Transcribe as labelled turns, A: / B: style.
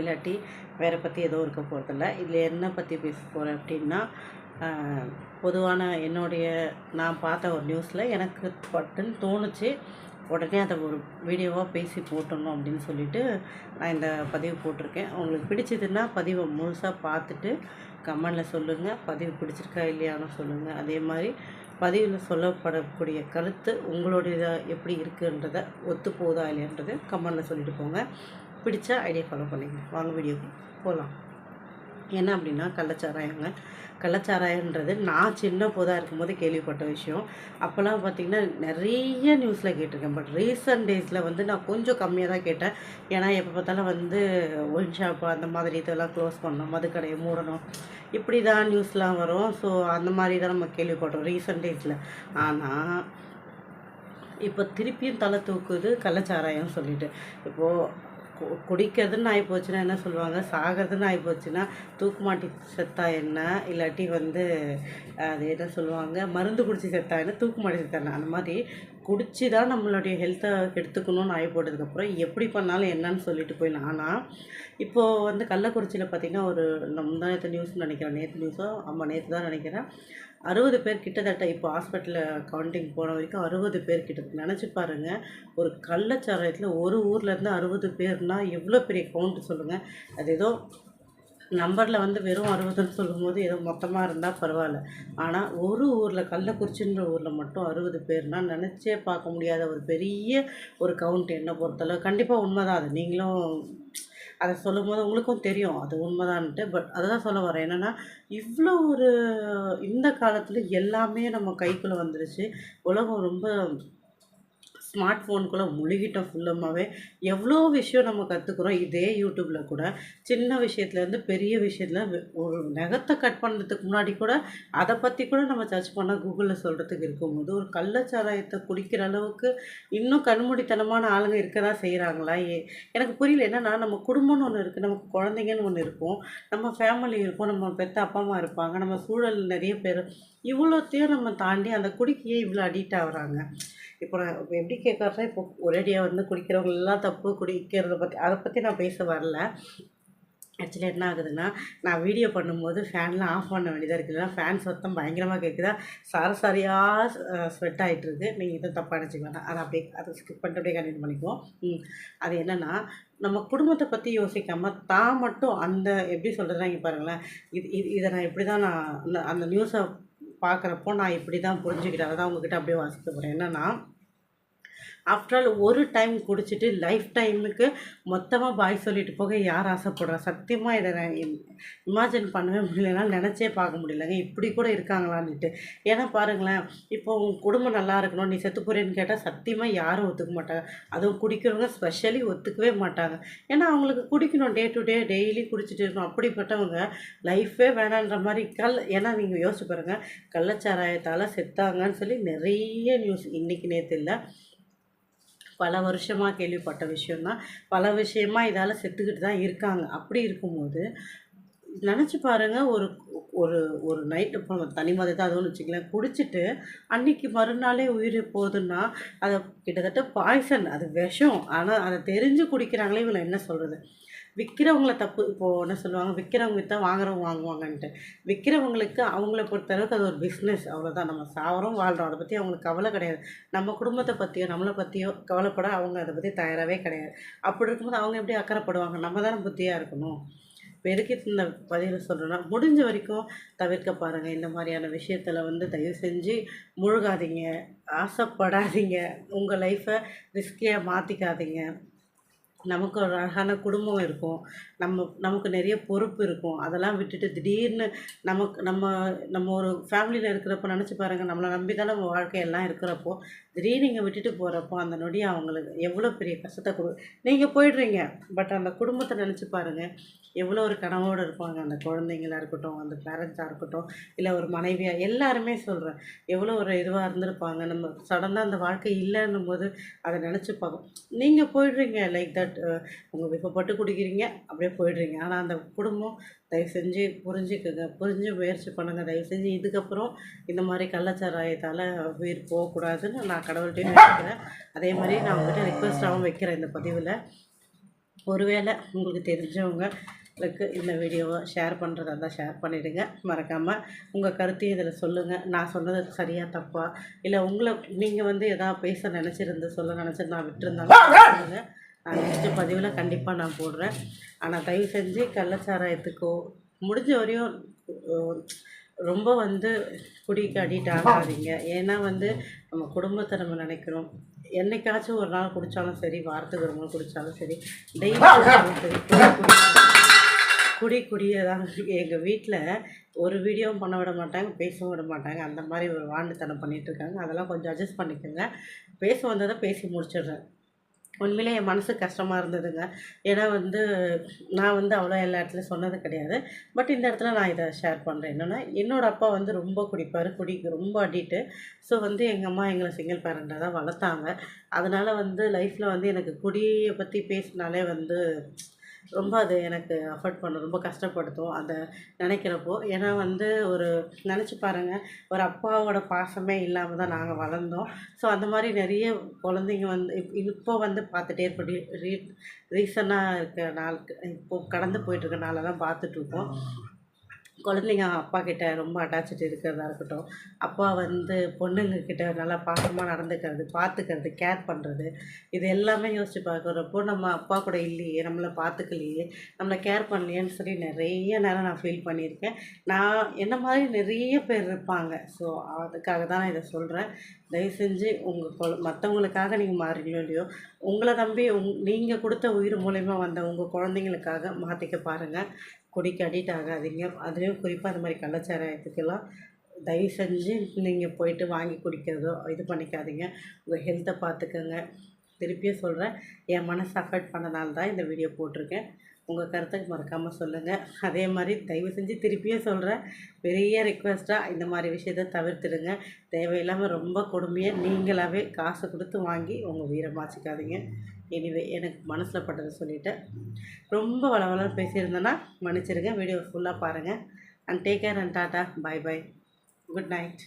A: இல்லாட்டி வேற பற்றி எதுவும் இருக்க போகிறதில்ல இதில் என்ன பற்றி பேச போகிறேன் அப்படின்னா பொதுவான என்னுடைய நான் பார்த்த ஒரு நியூஸில் எனக்கு பட்டுன்னு தோணுச்சு. உடனே அதை ஒரு வீடியோவாக பேசி போட்டணும் அப்படின்னு சொல்லிட்டு நான் இந்த பதிவு போட்டிருக்கேன். உங்களுக்கு பிடிச்சதுன்னா பதிவை முழுசாக பார்த்துட்டு கமெண்டில் சொல்லுங்கள் பதிவு பிடிச்சிருக்கா இல்லையான்னு சொல்லுங்கள் அதே மாதிரி பதிவில் சொல்லப்படக்கூடிய கருத்து உங்களுடைய எப்படி இருக்குன்றதை ஒத்து போகுதா இல்லையான்றது கமெண்டில் சொல்லிட்டு போங்க. பிடிச்சா ஐடியா ஃபாலோ பண்ணிங்க. வாங்க வீடியோக்கு போகலாம் என்ன அப்படின்னா கள்ளச்சாராயங்க கள்ளச்சாராயன்றது நான் சின்ன போதாக இருக்கும்போது கேள்விப்பட்ட விஷயம். அப்போல்லாம் பார்த்திங்கன்னா நிறைய நியூஸில் கேட்டிருக்கேன். பட் ரீசெண்ட் டேஸில் வந்து நான் கொஞ்சம் கம்மியாக தான் கேட்டேன். ஏன்னா எப்போ பார்த்தாலும் வந்து ஒயின் ஷாப்பு அந்த மாதிரி இதெல்லாம் க்ளோஸ் பண்ணணும். மதுக்கடையை மூடணும். இப்படி தான் நியூஸ்லாம் வரும். ஸோ அந்த மாதிரி தான் நம்ம கேள்விப்பட்டோம் ரீசெண்ட் டேஸில் ஆனால் இப்போ திருப்பியும் தலை தூக்குது கள்ளச்சாராயம் சொல்லிட்டு. இப்போது குடிக்கிறதுன்னு ஆகி போச்சுன்னா என்ன சொல்லுவாங்க? சாகிறதுன்னு ஆகி போச்சுன்னா தூக்குமாட்டி செத்தா என்ன? இல்லாட்டி வந்து அது என்ன சொல்லுவாங்க? மருந்து குடிச்சு செத்தா என்ன? தூக்குமாட்டி செத்தா என்ன? அந்த மாதிரி குடிச்சு தான் நம்மளுடைய ஹெல்த்தை எடுத்துக்கணும்னு ஆகி போட்டதுக்கப்புறம் எப்படி பண்ணாலும் என்னன்னு சொல்லிட்டு போயிடலாம். ஆனால் இப்போது வந்து கள்ளக்குறிச்சியில் பார்த்திங்கன்னா ஒரு நம்ம நேற்று நியூஸ் நினைக்கிறேன். நேற்று நியூஸோ ஆமாம் நேற்று தான் நினைக்கிறேன். அறுபது பேர் கிட்டத்தட்ட இப்போ ஹாஸ்பிட்டலில் கவுண்டிங் போன வரைக்கும் அறுபது பேர் கிட்ட நினச்சி பாருங்கள் ஒரு கள்ளச்சாராயத்தில் ஒரு ஊர்லேருந்து அறுபது பேர்னால் எவ்வளோ பெரிய கவுண்ட் சொல்லுங்கள் அது ஏதோ நம்பரில் வந்து வெறும் அறுபதுன்னு சொல்லும்போது ஏதோ மொத்தமாக இருந்தால் பரவாயில்ல. ஆனால் ஒரு ஊரில் கள்ளக்குறிச்சின்ற ஊரில் மட்டும் அறுபது பேர்னால் நினச்சே பார்க்க முடியாத ஒரு பெரிய ஒரு கவுண்ட் என்ன பொறுத்தளவு. கண்டிப்பாக உண்மைதான் அது. நீங்களும் அதை சொல்லும் போது உங்களுக்கும் தெரியும். அது உண்மைதான்ட்டு. பட் அதை தான் சொல்ல வரேன். என்னென்னா இவ்வளோ ஒரு இந்த காலத்தில் எல்லாமே நம்ம கைக்குள்ளே வந்துருச்சு. உலகம் ரொம்ப ஸ்மார்ட் ஃபோனுக்குள்ளே முழுகிட்டோம் ஃபுல்லமாகவே எவ்வளோ விஷயம் நம்ம கற்றுக்குறோம் இதே யூடியூப்பில் கூட. சின்ன விஷயத்துலேருந்து பெரிய விஷயத்தில் ஒரு நகத்தை கட் பண்ணுறதுக்கு முன்னாடி கூட அதை பற்றி கூட நம்ம சர்ச் பண்ணால் கூகுளில் சொல்கிறதுக்கு இருக்கும்போது ஒரு கள்ளச்சாராயத்தை குடிக்கிற அளவுக்கு இன்னும் கண்மூடித்தனமான ஆளுங்க இருக்க தான் செய்கிறாங்களா? ஏ எனக்கு புரியல. என்னென்னா நம்ம குடும்பம்னு ஒன்று இருக்குது. நமக்கு குழந்தைங்கன்னு ஒன்று இருக்கும். நம்ம ஃபேமிலி இருக்கும். நம்ம பெற்ற அப்பா அம்மா இருப்பாங்க. நம்ம சூழல் நிறைய பேர் இவ்வளோத்தையும் நம்ம தாண்டி அந்த குடிக்கையே இவ்வளோ அடிக்ட் ஆகுறாங்க? இப்போ நான் இப்போ எப்படி கேட்குறேன் இப்போ ஒரேடியாக வந்து குடிக்கிறவங்க எல்லாம் தப்பு குடிக்கிறத பற்றி அதை பற்றி நான் பேச வரல. ஆக்சுவலி என்ன ஆகுதுன்னா நான் வீடியோ பண்ணும்போது ஃபேன்லாம் ஆஃப் பண்ண வேண்டியதாக இருக்குதுன்னா ஃபேன் சத்தம் பயங்கரமாக கேட்குதா சரசரியாக ஸ்வெட் ஆகிட்டுருக்கு நீங்கள் இதை தப்பாக நினச்சிக்கலாம் அதை அப்படியே அதை ஸ்கிப் பண்ணிட்டு அப்படியே கண்டினியூ பண்ணிக்குவோம். அது என்னென்னா நம்ம குடும்பத்தை பற்றி யோசிக்காமல் தான் மட்டும் அந்த எப்படி சொல்கிறதா இங்கே பாருங்களேன். இது இது இதை நான் இப்படி தான் நான் அந்த நியூஸை பார்க்குறப்போ நான் இப்படி தான் புரிஞ்சுக்கிட்டேன் தான் உங்ககிட்ட அப்படியே வாசிக்க போகிறேன் என்னென்னா ஆஃப்டர் ஆல் ஒரு டைம் குடிச்சிட்டு லைஃப் டைமுக்கு மொத்தமாக பாய் சொல்லிட்டு போக யார் ஆசைப்படுறா? சத்தியமாக இதை நான் இமேஜின் பண்ணவே முடியலன்னா நினச்சே பார்க்க முடியலங்க. இப்படி கூட இருக்காங்களான்னுட்டு. ஏன்னா பாருங்களேன் இப்போ உன் குடும்பம் நல்லா இருக்கணும் நீ செத்து போகிறேன்னு கேட்டால் சத்தியமாக யாரும் ஒத்துக்க மாட்டாங்க. அதுவும் குடிக்கிறவங்க ஸ்பெஷலி ஒத்துக்கவே மாட்டாங்க. ஏன்னா அவங்களுக்கு குடிக்கணும் டே டு டே டெய்லி குடிச்சிட்டு இருக்கணும். அப்படிப்பட்டவங்க லைஃபே வேணான்ற மாதிரி கல் ஏன்னா நீங்கள் யோசிச்சு பாருங்கள் கள்ளச்சாராயத்தால் செத்தாங்கன்னு சொல்லி நிறைய நியூஸ் இன்றைக்கி நேற்று இல்லை. பல வருஷமாக கேள்விப்பட்ட விஷயந்தான் பல விஷயமா இதால் செத்துக்கிட்டு தான் இருக்காங்க. அப்படி இருக்கும்போது நினச்சி பாருங்கள் ஒரு ஒரு ஒரு நைட்டு இப்போ நம்ம தனி மதத்தை தான் அதுவும் வச்சுக்கலாம் குடிச்சிட்டு அன்னைக்கு மறுநாளே உயிர் போகுதுன்னா அதை கிட்டத்தட்ட பாய்சன் அது விஷம். ஆனால் அதை தெரிஞ்சு குடிக்கிறாங்களே இவங்களை என்ன சொல்கிறது விற்கிறவங்கள தப்பு இப்போது என்ன சொல்லுவாங்க விற்கிறவங்க விற்றா வாங்குறவங்க வாங்குவாங்கன்ட்டு. விற்கிறவங்களுக்கு அவங்கள பொறுத்தளவுக்கு அது ஒரு பிஸ்னஸ் அவ்வளோதான் நம்ம சாவரம் வாழ்கிறோம் அதை பற்றி அவங்களுக்கு கவலை கிடையாது. நம்ம குடும்பத்தை பற்றியோ நம்மளை பற்றியோ கவலைப்பட அவங்க அதை பற்றி தயாராகவே கிடையாது. அப்படி இருக்கும்போது அவங்க எப்படி அக்கறைப்படுவாங்க? நம்ம தானே புத்தியாக இருக்கணும். இப்போ எதுக்கு இந்த பதிவில் சொல்கிறேன்னா முடிஞ்ச வரைக்கும் தவிர்க்க பாருங்கள் இந்த மாதிரியான விஷயத்தில் வந்து தயவு செஞ்சு முழுகாதீங்க. ஆசைப்படாதீங்க. உங்கள் லைஃப்பை ரிஸ்கியாக மாற்றிக்காதீங்க நமக்கு ஒரு அழகான குடும்பம் இருக்கும். நம்ம நமக்கு நிறைய பொறுப்பு இருக்கும். அதெல்லாம் விட்டுட்டு திடீர்னு நமக்கு நம்ம நம்ம ஒரு ஃபேமிலியில் இருக்கிறப்ப நினச்சி பாருங்கள் நம்மளை நம்பி தான் நம்ம வாழ்க்கையெல்லாம் இருக்கிறப்போ திடீர்னு நீங்கள் விட்டுட்டு போகிறப்போ அந்த நொடி அவங்களுக்கு எவ்வளோ பெரிய கஷ்டத்தை கொடு நீங்கள் போயிடுறீங்க. பட் அந்த குடும்பத்தை நினச்சி பாருங்கள் எவ்வளோ ஒரு கனவோடு இருப்பாங்க. அந்த குழந்தைங்களாக இருக்கட்டும் அந்த பேரண்ட்ஸாக இருக்கட்டும் இல்லை ஒரு மனைவியாக எல்லாருமே சொல்கிறேன் எவ்வளோ ஒரு இதுவாக இருந்திருப்பாங்க. நம்ம சடனாக அந்த வாழ்க்கை இல்லைன்னும் போது அதை நினச்சி பார்க்கும் நீங்கள் போயிடுறீங்க லைக் தட் உங்கள் விருப்பப்பட்டு குடிக்கிறீங்க அப்படியே போயிடுறீங்க. ஆனால் அந்த குடும்பம் தயவு செஞ்சு புரிஞ்சுக்குங்க. புரிஞ்சு முயற்சி பண்ணுங்கள் தயவு செஞ்சு இதுக்கப்புறம் இந்த மாதிரி கள்ளச்சாராயத்தால் உயிர் போகக்கூடாதுன்னு நான் கடவுள்கிட்டையும் நினைக்கிறேன் அதே மாதிரி நான் உங்கள்கிட்ட ரிக்வெஸ்ட்டாகவும் வைக்கிறேன் இந்த பதிவில். ஒருவேளை உங்களுக்கு தெரிஞ்சவங்களுக்கு இந்த வீடியோவை ஷேர் பண்ணுறதா இருந்தால் ஷேர் பண்ணிவிடுங்க மறக்காமல் உங்கள் கருத்தையும் இதில் சொல்லுங்கள் நான் சொன்னது சரியா தப்பா? இல்லை உங்களை நீங்கள் வந்து எதாவது பேச நினச்சிருந்து சொல்ல நினச்சிருந்து நான் விட்டுருந்தாலும் சொல்லுங்கள் நெக்ஸ்ட்டு பதிவில் கண்டிப்பாக நான் போடுறேன். ஆனால் தயவு செஞ்சு கள்ளச்சாராயத்துக்கோ முடிஞ்ச வரையும் ரொம்ப வந்து குடிக்கு அடிக்ட் ஆகாதீங்க. ஏன்னா வந்து நம்ம குடும்பத்தை நம்ம நினைக்கிறோம். என்னைக்காச்சும் ஒரு நாள் குடித்தாலும் சரி வாரத்துக்கு ஒரு நாள் குடித்தாலும் சரி டெய்லி சரி குடி குடி குடி குடியே தான் எங்கள் வீட்டில் ஒரு வீடியோவும் பண்ண விட மாட்டாங்க பேசவும் விட மாட்டாங்க. அந்த மாதிரி ஒரு வாண்டுத்தனம் பண்ணிட்டு இருக்காங்க. அதெல்லாம் கொஞ்சம் அட்ஜஸ்ட் பண்ணிக்கோங்க. பேச வந்ததை பேசி முடிச்சிடுறேன். உண்மையிலே என் மனசு கஷ்டமாக இருந்ததுங்க. ஏன்னா வந்து நான் வந்து அவ்வளோ எல்லா இடத்துலையும் சொன்னது கிடையாது. பட் இந்த இடத்துல நான் இதை ஷேர் பண்ணுறேன் என்னென்னா என்னோடய அப்பா வந்து ரொம்ப குடிப்பார். குடிக்கு ரொம்ப அடிட்டு ஸோ வந்து எங்கள் அம்மா எங்களை சிங்கிள் பேரண்டாக தான் வளர்த்தாங்க. அதனால் வந்து லைஃப்பில் வந்து எனக்கு குடியை பற்றி பேசினாலே வந்து ரொம்ப அது எனக்கு அஃபர்ட் பண்ணும் ரொம்ப கஷ்டப்படுத்தும். அதை நினைக்கிறப்போ ஏன்னா வந்து ஒரு நினச்சி பாருங்கள் ஒரு அப்பாவோட பாசமே இல்லாமல் தான் நாங்கள் வளர்ந்தோம். ஸோ அந்த மாதிரி நிறைய குழந்தைங்க வந்து இப் இப்போ வந்து பார்த்துட்டே இருப்போம் ரீ ரீசனாக இருக்க நாள் இப்போ கடந்து போயிட்டுருக்க நாளெல்லாம் பார்த்துட்ருக்கோம் குழந்தைங்க அப்பா கிட்ட ரொம்ப அட்டாச்சிட்டு இருக்கிறதா இருக்கட்டும். அப்பா வந்து பொண்ணுங்க கிட்ட நல்லா பாசமாக நடந்துக்கிறது பார்த்துக்கிறது கேர் பண்ணுறது இது எல்லாமே யோசிச்சு பார்க்குறப்போ நம்ம அப்பா கூட இல்லையே நம்மளை பார்த்துக்கலையே நம்மளை கேர் பண்ணலையேன்னு சொல்லி நிறைய நேரம் நான் ஃபீல் பண்ணியிருக்கேன். நான் என்ன மாதிரி நிறைய பேர் இருப்பாங்க. ஸோ அதுக்காக தான் நான் இதை சொல்கிறேன் தயவு செஞ்சு உங்கள் கொ மற்றவங்களுக்காக நீங்கள் மாறீங்களோ இல்லையோ உங்களை நம்பி உங் நீங்கள் கொடுத்த உயிர் மூலயமா வந்த உங்கள் குழந்தைங்களுக்காக மாற்றிக்க பாருங்கள் குடிக்கு அடிக்ட் ஆகாதீங்க. அதுலேயும் குறிப்பாக அந்த மாதிரி கள்ளச்சாராயத்துக்கெல்லாம் தயவு செஞ்சு நீங்கள் போயிட்டு வாங்கி குடிக்கிறதோ இது பண்ணிக்காதீங்க. உங்கள் ஹெல்த்தை பார்த்துக்கோங்க திருப்பியும் சொல்கிறேன் என் மனசு அஃபெக்ட் பண்ணனால தான் இந்த வீடியோ போட்டிருக்கேன். உங்கள் கருத்தை மறக்காமல் சொல்லுங்கள் அதே மாதிரி தயவு செஞ்சு திருப்பியும் சொல்கிறேன் பெரிய ரிக்வெஸ்ட்டாக இந்த மாதிரி விஷயத்தை தவிர்த்துடுங்க. தேவையில்லாமல் ரொம்ப கொடுமையாக நீங்களாகவே காசு கொடுத்து வாங்கி உங்கள் உயிரை மாச்சிக்காதீங்க எனிவே எனக்கு மனசில் பட்டதை சொல்லிவிட்டேன் ரொம்ப வளவளன்னு பேசியிருந்தேன்னா மன்னிச்சிருங்க வீடியோ ஃபுல்லாக பாருங்கள் and take care and tata bye bye good night